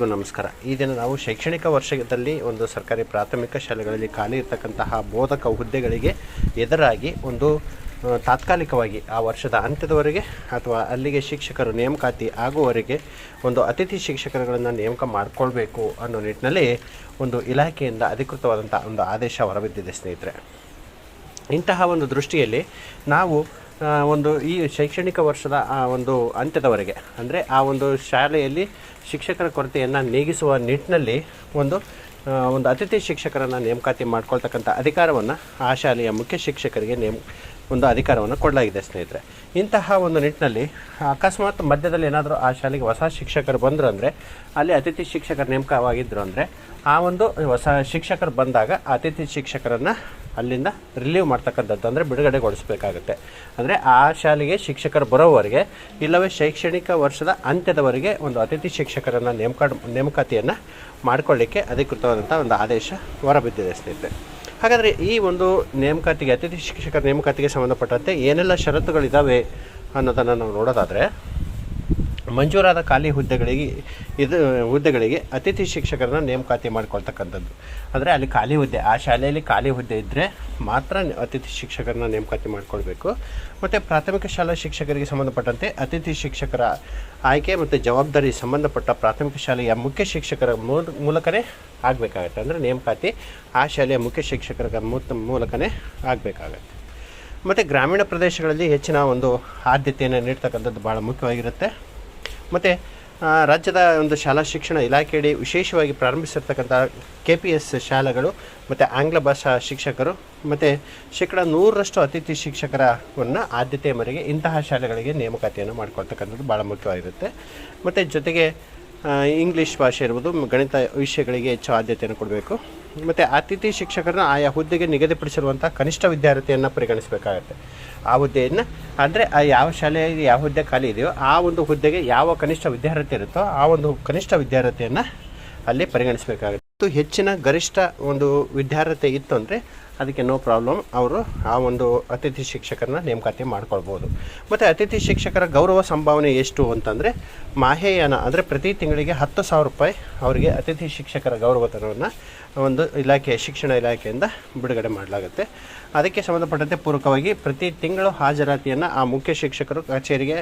ಎಲ್ರಿಗೂ ನಮಸ್ಕಾರ. ಈ ದಿನ ನಾವು ಶೈಕ್ಷಣಿಕ ವರ್ಷದಲ್ಲಿ ಒಂದು ಸರ್ಕಾರಿ ಪ್ರಾಥಮಿಕ ಶಾಲೆಗಳಲ್ಲಿ ಖಾಲಿ ಇರತಕ್ಕಂತಹ ಬೋಧಕ ಹುದ್ದೆಗಳಿಗೆ ಎದುರಾಗಿ ಒಂದು ತಾತ್ಕಾಲಿಕವಾಗಿ ಆ ವರ್ಷದ ಅಂತ್ಯದವರೆಗೆ ಅಥವಾ ಅಲ್ಲಿಗೆ ಶಿಕ್ಷಕರು ನೇಮಕಾತಿ ಆಗುವವರೆಗೆ ಒಂದು ಅತಿಥಿ ಶಿಕ್ಷಕರುಗಳನ್ನು ನೇಮಕ ಮಾಡಿಕೊಳ್ಬೇಕು ಅನ್ನೋ ನಿಟ್ಟಿನಲ್ಲಿ ಒಂದು ಇಲಾಖೆಯಿಂದ ಅಧಿಕೃತವಾದಂಥ ಒಂದು ಆದೇಶ ಹೊರಬಿದ್ದಿದೆ ಸ್ನೇಹಿತರೆ. ಇಂತಹ ಒಂದು ದೃಷ್ಟಿಯಲ್ಲಿ ನಾವು ಒಂದು ಈ ಶೈಕ್ಷಣಿಕ ವರ್ಷದ ಆ ಒಂದು ಅಂತ್ಯದವರೆಗೆ, ಅಂದರೆ ಆ ಒಂದು ಶಾಲೆಯಲ್ಲಿ ಶಿಕ್ಷಕರ ಕೊರತೆಯನ್ನು ನೀಗಿಸುವ ನಿಟ್ಟಿನಲ್ಲಿ ಒಂದು ಒಂದು ಅತಿಥಿ ಶಿಕ್ಷಕರನ್ನು ನೇಮಕಾತಿ ಮಾಡ್ಕೊಳ್ತಕ್ಕಂಥ ಅಧಿಕಾರವನ್ನು ಆ ಶಾಲೆಯ ಮುಖ್ಯ ಶಿಕ್ಷಕರಿಗೆ ನೇಮ್, ಒಂದು ಅಧಿಕಾರವನ್ನು ಕೊಡಲಾಗಿದೆ ಸ್ನೇಹಿತರೆ. ಇಂತಹ ಒಂದು ನಿಟ್ಟಿನಲ್ಲಿ ಅಕಸ್ಮಾತ್ ಮಧ್ಯದಲ್ಲಿ ಏನಾದರೂ ಆ ಶಾಲೆಗೆ ಹೊಸ ಶಿಕ್ಷಕರು ಬಂದರು ಅಂದರೆ, ಅಲ್ಲಿ ಅತಿಥಿ ಶಿಕ್ಷಕರು ನೇಮಕವಾಗಿದ್ದರು ಅಂದರೆ, ಆ ಒಂದು ಹೊಸ ಶಿಕ್ಷಕರು ಬಂದಾಗ ಅತಿಥಿ ಶಿಕ್ಷಕರನ್ನು ಅಲ್ಲಿಂದ ರಿಲೀವ್ ಮಾಡ್ತಕ್ಕಂಥದ್ದು ಅಂದರೆ ಬಿಡುಗಡೆಗೊಳಿಸಬೇಕಾಗುತ್ತೆ. ಅಂದರೆ ಆ ಶಾಲೆಗೆ ಶಿಕ್ಷಕರು ಬರೋವರೆಗೆ ಇಲ್ಲವೇ ಶೈಕ್ಷಣಿಕ ವರ್ಷದ ಅಂತ್ಯದವರೆಗೆ ಒಂದು ಅತಿಥಿ ಶಿಕ್ಷಕರನ್ನು ನೇಮಕ ನೇಮಕಾತಿಯನ್ನು ಮಾಡಿಕೊಳ್ಳಿಕ್ಕೆ ಅಧಿಕೃತವಾದಂಥ ಒಂದು ಆದೇಶ ಹೊರಬಿದ್ದಿದೆ ಸ್ನೇಹಿತರೆ. ಹಾಗಾದರೆ ಈ ಒಂದು ನೇಮಕಾತಿಗೆ, ಅತಿಥಿ ಶಿಕ್ಷಕರ ನೇಮಕಾತಿಗೆ ಸಂಬಂಧಪಟ್ಟಂತೆ ಏನೆಲ್ಲ ಷರತ್ತುಗಳಿದ್ದಾವೆ ಅನ್ನೋದನ್ನು ನಾವು ನೋಡೋದಾದರೆ ಮಂಜೂರಾದ ಖಾಲಿ ಹುದ್ದೆಗಳಿಗೆ ಇದು, ಹುದ್ದೆಗಳಿಗೆ ಅತಿಥಿ ಶಿಕ್ಷಕರನ್ನ ನೇಮಕಾತಿ ಮಾಡ್ಕೊಳ್ತಕ್ಕಂಥದ್ದು. ಅಂದರೆ ಅಲ್ಲಿ ಖಾಲಿ ಹುದ್ದೆ, ಆ ಶಾಲೆಯಲ್ಲಿ ಖಾಲಿ ಹುದ್ದೆ ಇದ್ದರೆ ಮಾತ್ರ ಅತಿಥಿ ಶಿಕ್ಷಕರನ್ನ ನೇಮಕಾತಿ ಮಾಡಿಕೊಳ್ಬೇಕು. ಮತ್ತು ಪ್ರಾಥಮಿಕ ಶಾಲಾ ಶಿಕ್ಷಕರಿಗೆ ಸಂಬಂಧಪಟ್ಟಂತೆ ಅತಿಥಿ ಶಿಕ್ಷಕರ ಆಯ್ಕೆ ಮತ್ತು ಜವಾಬ್ದಾರಿ ಸಂಬಂಧಪಟ್ಟ ಪ್ರಾಥಮಿಕ ಶಾಲೆಯ ಮುಖ್ಯ ಶಿಕ್ಷಕರ ಮೂಲ, ಮೂಲಕನೇ ಆಗಬೇಕಾಗತ್ತೆ. ಅಂದರೆ ನೇಮಕಾತಿ ಆ ಶಾಲೆಯ ಮುಖ್ಯ ಶಿಕ್ಷಕರ ಮೂಲಕನೇ ಆಗಬೇಕಾಗತ್ತೆ. ಮತ್ತು ಗ್ರಾಮೀಣ ಪ್ರದೇಶಗಳಲ್ಲಿ ಹೆಚ್ಚಿನ ಒಂದು ಆದ್ಯತೆಯನ್ನು ನೀಡ್ತಕ್ಕಂಥದ್ದು ಭಾಳ ಮುಖ್ಯವಾಗಿರುತ್ತೆ. ಮತ್ತು ರಾಜ್ಯದ ಒಂದು ಶಾಲಾ ಶಿಕ್ಷಣ ಇಲಾಖೆಯಡಿ ವಿಶೇಷವಾಗಿ ಪ್ರಾರಂಭಿಸಿರ್ತಕ್ಕಂಥ ಕೆ ಪಿ ಎಸ್ ಶಾಲೆಗಳು ಮತ್ತು ಆಂಗ್ಲ ಭಾಷಾ ಶಿಕ್ಷಕರು ಮತ್ತು ಶೇಕಡ ನೂರರಷ್ಟು ಅತಿಥಿ ಶಿಕ್ಷಕರವನ್ನು ಆದ್ಯತೆಯ ಮೇರೆಗೆ ಇಂತಹ ಶಾಲೆಗಳಿಗೆ ನೇಮಕಾತಿಯನ್ನು ಮಾಡ್ಕೊಳ್ತಕ್ಕಂಥದ್ದು ಭಾಳ ಮುಖ್ಯವಾಗಿರುತ್ತೆ. ಮತ್ತು ಜೊತೆಗೆ ಇಂಗ್ಲೀಷ್ ಭಾಷೆ ಇರ್ಬೋದು, ಗಣಿತ ವಿಷಯಗಳಿಗೆ ಹೆಚ್ಚು ಆದ್ಯತೆಯನ್ನು ಕೊಡಬೇಕು. ಮತ್ತು ಅತಿಥಿ ಶಿಕ್ಷಕರನ್ನ ಆಯಾ ಹುದ್ದೆಗೆ ನಿಗದಿಪಡಿಸಿರುವಂಥ ಕನಿಷ್ಠ ವಿದ್ಯಾರ್ಥಿಯನ್ನು ಪರಿಗಣಿಸಬೇಕಾಗತ್ತೆ. ಆ ಹುದ್ದೆಯನ್ನು, ಅಂದರೆ ಆ ಯಾವ ಶಾಲೆಯಲ್ಲಿ ಯಾವ ಹುದ್ದೆ ಖಾಲಿ ಇದೆಯೋ ಆ ಒಂದು ಹುದ್ದೆಗೆ ಯಾವ ಕನಿಷ್ಠ ವಿದ್ಯಾರ್ಥಿ ಇರುತ್ತೋ ಆ ಒಂದು ಕನಿಷ್ಠ ವಿದ್ಯಾರ್ಥಿಯನ್ನು ಅಲ್ಲಿ ಪರಿಗಣಿಸಬೇಕಾಗುತ್ತೆ. ಮತ್ತು ಹೆಚ್ಚಿನ ಗರಿಷ್ಠ ಒಂದು ವಿದ್ಯಾರ್ಹತೆ ಇತ್ತು ಅಂದರೆ ಅದಕ್ಕೆ ನೋ ಪ್ರಾಬ್ಲಮ್ ಅವರು ಆ ಒಂದು ಅತಿಥಿ ಶಿಕ್ಷಕರನ್ನ ನೇಮಕಾತಿ ಮಾಡ್ಕೊಳ್ಬೋದು. ಮತ್ತು ಅತಿಥಿ ಶಿಕ್ಷಕರ ಗೌರವ ಸಂಭಾವನೆ ಎಷ್ಟು ಅಂತಂದರೆ, ಮಾಹೆಯಾನ ಅಂದರೆ ಪ್ರತಿ ತಿಂಗಳಿಗೆ ಹತ್ತು ಸಾವಿರ ರೂಪಾಯಿ ಅವರಿಗೆ ಅತಿಥಿ ಶಿಕ್ಷಕರ ಗೌರವಧನವನ್ನು ಒಂದು ಇಲಾಖೆ, ಶಿಕ್ಷಣ ಇಲಾಖೆಯಿಂದ ಬಿಡುಗಡೆ ಮಾಡಲಾಗುತ್ತೆ. ಅದಕ್ಕೆ ಸಂಬಂಧಪಟ್ಟಂತೆ ಪೂರಕವಾಗಿ ಪ್ರತಿ ತಿಂಗಳು ಹಾಜರಾತಿಯನ್ನು ಆ ಮುಖ್ಯ ಶಿಕ್ಷಕರು ಕಚೇರಿಗೆ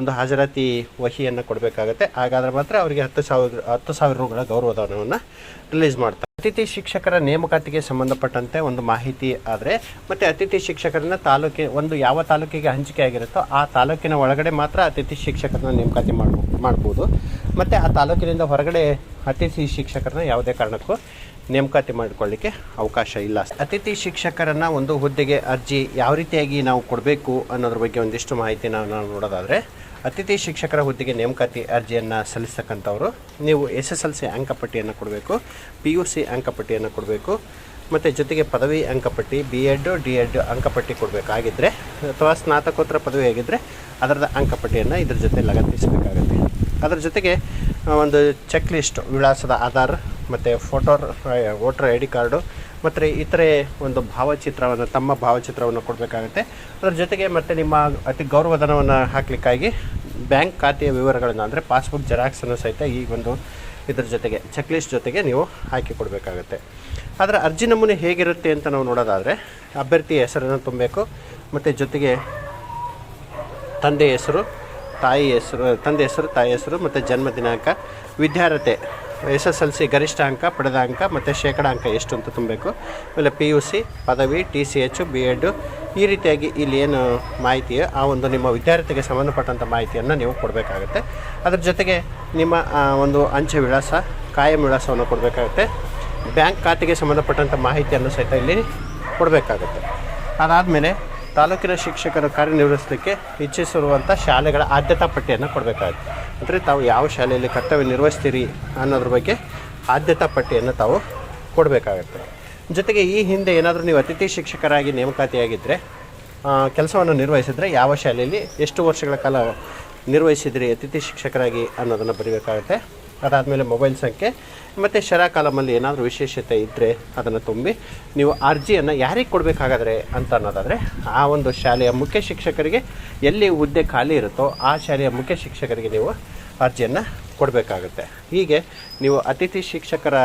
ಒಂದು ಹಾಜರಾತಿ ವಹಿಯನ್ನು ಕೊಡಬೇಕಾಗತ್ತೆ. ಹಾಗಾದರೆ ಮಾತ್ರ ಅವರಿಗೆ ಹತ್ತು ಸಾವಿರ ಹತ್ತು ಸಾವಿರ ರೂಗಳ ಗೌರವಧನವನ್ನು ರಿಲೀಸ್ ಮಾಡ್ತಾರೆ ಅತಿಥಿ ಶಿಕ್ಷಕರ ನೇಮಕಾತಿಗೆ ಸಂಬಂಧಪಟ್ಟಂತೆ ಒಂದು ಮಾಹಿತಿ ಆದರೆ, ಮತ್ತು ಅತಿಥಿ ಶಿಕ್ಷಕರನ್ನ ತಾಲೂಕಿ, ಒಂದು ಯಾವ ತಾಲೂಕಿಗೆ ಹಂಚಿಕೆ ಆಗಿರುತ್ತೋ ಆ ತಾಲೂಕಿನ ಒಳಗಡೆ ಮಾತ್ರ ಅತಿಥಿ ಶಿಕ್ಷಕರನ್ನ ನೇಮಕಾತಿ ಮಾಡಬಹುದು ಮಾಡ್ಬೋದು. ಮತ್ತು ಆ ತಾಲೂಕಿನಿಂದ ಹೊರಗಡೆ ಅತಿಥಿ ಶಿಕ್ಷಕರನ್ನ ಯಾವುದೇ ಕಾರಣಕ್ಕೂ ನೇಮಕಾತಿ ಮಾಡಿಕೊಳ್ಳಿಕ್ಕೆ ಅವಕಾಶ ಇಲ್ಲ. ಅತಿಥಿ ಶಿಕ್ಷಕರನ್ನು ಒಂದು ಹುದ್ದೆಗೆ ಅರ್ಜಿ ಯಾವ ರೀತಿಯಾಗಿ ನಾವು ಕೊಡಬೇಕು ಅನ್ನೋದ್ರ ಬಗ್ಗೆ ಒಂದಿಷ್ಟು ಮಾಹಿತಿ ನಾವು ನಾವು ನೋಡೋದಾದರೆ ಅತಿಥಿ ಶಿಕ್ಷಕರ ಹುದ್ದೆಗೆ ನೇಮಕಾತಿ ಅರ್ಜಿಯನ್ನು ಸಲ್ಲಿಸ್ತಕ್ಕಂಥವ್ರು. ನೀವು ಎಸ್ ಎಸ್ ಎಲ್ ಸಿ ಅಂಕಪಟ್ಟಿಯನ್ನು ಕೊಡಬೇಕು, ಪಿ ಯು ಸಿ ಅಂಕಪಟ್ಟಿಯನ್ನು ಕೊಡಬೇಕು, ಮತ್ತು ಜೊತೆಗೆ ಪದವಿ ಅಂಕಪಟ್ಟಿ, ಬಿ ಎಡ್, ಡಿ ಎಡ್ ಅಂಕಪಟ್ಟಿ ಕೊಡಬೇಕಾಗಿದ್ದರೆ ಅಥವಾ ಸ್ನಾತಕೋತ್ತರ ಪದವಿ ಆಗಿದ್ದರೆ ಅದರದ ಅಂಕಪಟ್ಟಿಯನ್ನು ಇದ್ರ ಜೊತೆ ಲಗತ್ತಿಸಬೇಕಾಗುತ್ತೆ. ಅದರ ಜೊತೆಗೆ ಒಂದು ಚೆಕ್ ಲಿಸ್ಟ್ ವಿಳಾಸದ ಆಧಾರ್, ಮತ್ತು photo, voter I D card ಮತ್ತು ಇತರೆ ಒಂದು ಭಾವಚಿತ್ರವನ್ನು, ತಮ್ಮ ಭಾವಚಿತ್ರವನ್ನು ಕೊಡಬೇಕಾಗುತ್ತೆ. ಅದರ ಜೊತೆಗೆ ಮತ್ತು ನಿಮ್ಮ ಅತಿ ಗೌರವಧನವನ್ನು ಹಾಕಲಿಕ್ಕಾಗಿ ಬ್ಯಾಂಕ್ ಖಾತೆಯ ವಿವರಗಳನ್ನು ಅಂದರೆ ಪಾಸ್ಬುಕ್ ಜೆರಾಕ್ಸನ್ನು ಸಹಿತ ಈ ಒಂದು ಇದರ ಜೊತೆಗೆ, ಚೆಕ್ಲಿಸ್ಟ್ ಜೊತೆಗೆ ನೀವು ಹಾಕಿ ಕೊಡಬೇಕಾಗುತ್ತೆ. ಅದರ ಅರ್ಜಿ ನಮೂನೆ ಹೇಗಿರುತ್ತೆ ಅಂತ ನಾವು ನೋಡೋದಾದರೆ ಅಭ್ಯರ್ಥಿ ಹೆಸರನ್ನು ತುಂಬಬೇಕು, ಮತ್ತು ಜೊತೆಗೆ ತಂದೆ ಹೆಸರು ತಾಯಿ ಹೆಸರು ತಂದೆ ಹೆಸರು ತಾಯಿ ಹೆಸರು, ಮತ್ತು ಜನ್ಮ ದಿನಾಂಕ, ವಿದ್ಯಾರ್ಹತೆ ಎಸ್ ಎಸ್ ಎಲ್ ಸಿ ಗರಿಷ್ಠ ಅಂಕ, ಪಡೆದ ಅಂಕ ಮತ್ತು ಶೇಕಡ ಅಂಕ ಎಷ್ಟು ಅಂತ ತುಂಬಬೇಕು. ಆಮೇಲೆ ಪಿ ಯು ಸಿ ಪದವಿ T C H B Ed ಈ ರೀತಿಯಾಗಿ ಇಲ್ಲಿ ಏನು ಮಾಹಿತಿಯೋ ಆ ಒಂದು ನಿಮ್ಮ ವಿದ್ಯಾರ್ಥಿಗೆ ಸಂಬಂಧಪಟ್ಟಂಥ ಮಾಹಿತಿಯನ್ನು ನೀವು ಕೊಡಬೇಕಾಗುತ್ತೆ. ಅದರ ಜೊತೆಗೆ ನಿಮ್ಮ ಒಂದು ಅಂಚೆ ವಿಳಾಸ, ಕಾಯಂ ವಿಳಾಸವನ್ನು ಕೊಡಬೇಕಾಗುತ್ತೆ. ಬ್ಯಾಂಕ್ ಖಾತೆಗೆ ಸಂಬಂಧಪಟ್ಟಂಥ ಮಾಹಿತಿಯನ್ನು ಸಹಿತ ಇಲ್ಲಿ ಕೊಡಬೇಕಾಗುತ್ತೆ. ಅದಾದಮೇಲೆ ತಾಲೂಕಿನ ಶಿಕ್ಷಕರು ಕಾರ್ಯನಿರ್ವಹಿಸಲಿಕ್ಕೆ ಇಚ್ಛಿಸಿರುವಂಥ ಶಾಲೆಗಳ ಆದ್ಯತಾ ಪಟ್ಟಿಯನ್ನು ಕೊಡಬೇಕಾಗುತ್ತೆ. ಅಂದರೆ ತಾವು ಯಾವ ಶಾಲೆಯಲ್ಲಿ ಕರ್ತವ್ಯ ನಿರ್ವಹಿಸ್ತೀರಿ ಅನ್ನೋದ್ರ ಬಗ್ಗೆ ಆದ್ಯತಾ ಪಟ್ಟಿಯನ್ನು ತಾವು ಕೊಡಬೇಕಾಗುತ್ತೆ. ಜೊತೆಗೆ ಈ ಹಿಂದೆ ಏನಾದರೂ ನೀವು ಅತಿಥಿ ಶಿಕ್ಷಕರಾಗಿ ನೇಮಕಾತಿಯಾಗಿದ್ದರೆ ಕೆಲಸವನ್ನು ನಿರ್ವಹಿಸಿದರೆ ಯಾವ ಶಾಲೆಯಲ್ಲಿ ಎಷ್ಟು ವರ್ಷಗಳ ಕಾಲ ನಿರ್ವಹಿಸಿದ್ರಿ ಅತಿಥಿ ಶಿಕ್ಷಕರಾಗಿ ಅನ್ನೋದನ್ನು ಬರೀಬೇಕಾಗುತ್ತೆ. ಅದಾದಮೇಲೆ ಮೊಬೈಲ್ ಸಂಖ್ಯೆ, ಮತ್ತು ಶರ ಕಾಲಮಲ್ಲಿ ಏನಾದರೂ ವಿಶೇಷತೆ ಇದ್ದರೆ ಅದನ್ನು ತುಂಬಿ, ನೀವು ಅರ್ಜಿಯನ್ನು ಯಾರಿಗೆ ಕೊಡಬೇಕಾಗಾದ್ರೆ ಅಂತ ಅನ್ನೋದಾದರೆ, ಆ ಒಂದು ಶಾಲೆಯ ಮುಖ್ಯ ಶಿಕ್ಷಕರಿಗೆ ಎಲ್ಲಿ ಹುದ್ದೆ ಖಾಲಿ ಇರುತ್ತೋ ಆ ಶಾಲೆಯ ಮುಖ್ಯ ಶಿಕ್ಷಕರಿಗೆ ನೀವು ಅರ್ಜಿಯನ್ನು ಕೊಡಬೇಕಾಗುತ್ತೆ. ಹೀಗೆ ನೀವು ಅತಿಥಿ ಶಿಕ್ಷಕರ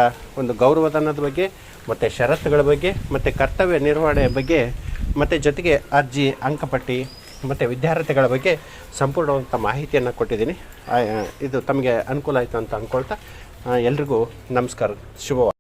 ಒಂದು ಗೌರವಧನದ ಬಗ್ಗೆ, ಮತ್ತು ಷರತ್ತುಗಳ ಬಗ್ಗೆ, ಮತ್ತು ಕರ್ತವ್ಯ ನಿರ್ವಹಣೆಯ ಬಗ್ಗೆ, ಮತ್ತು ಜೊತೆಗೆ ಅರ್ಜಿ ಅಂಕಪಟ್ಟಿ ಮತ್ತು ವಿದ್ಯಾರ್ಥಿಗಳ ಬಗ್ಗೆ ಸಂಪೂರ್ಣವಂಥ ಮಾಹಿತಿಯನ್ನು ಕೊಟ್ಟಿದ್ದೀನಿ. ಇದು ತಮಗೆ ಅನುಕೂಲ ಆಯಿತು ಅಂತ ಅಂದ್ಕೊಳ್ತಾ ಎಲ್ರಿಗೂ ನಮಸ್ಕಾರ. ಶುಭವಾಗಲಿ.